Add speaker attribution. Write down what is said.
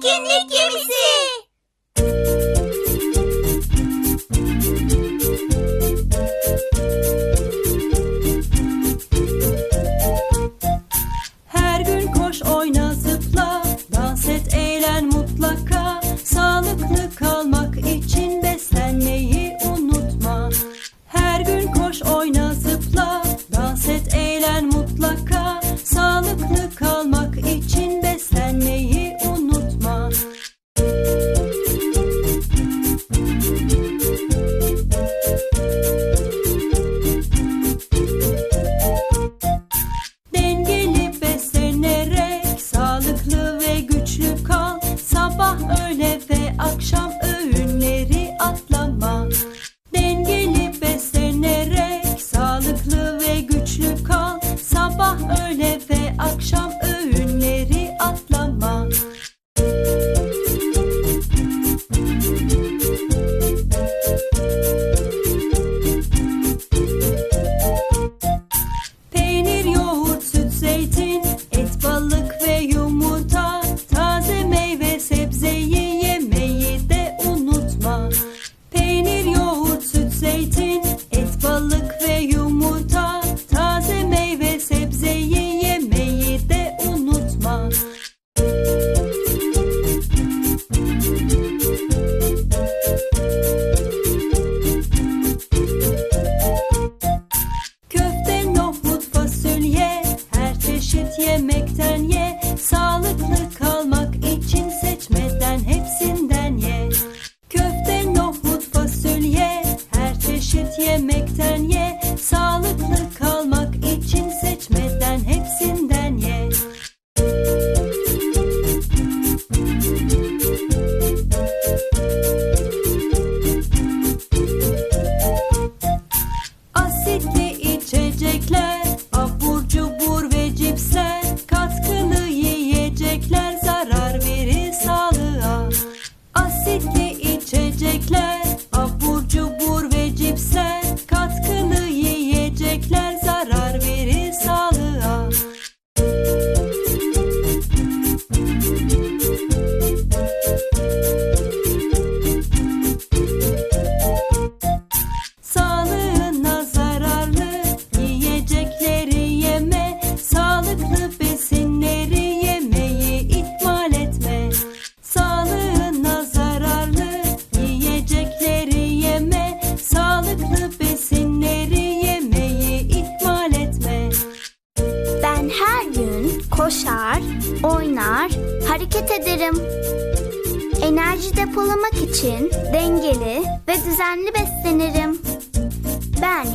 Speaker 1: Etkinlik gemisi. koşar, oynar, hareket ederim. Enerji depolamak için dengeli ve düzenli beslenirim. Ben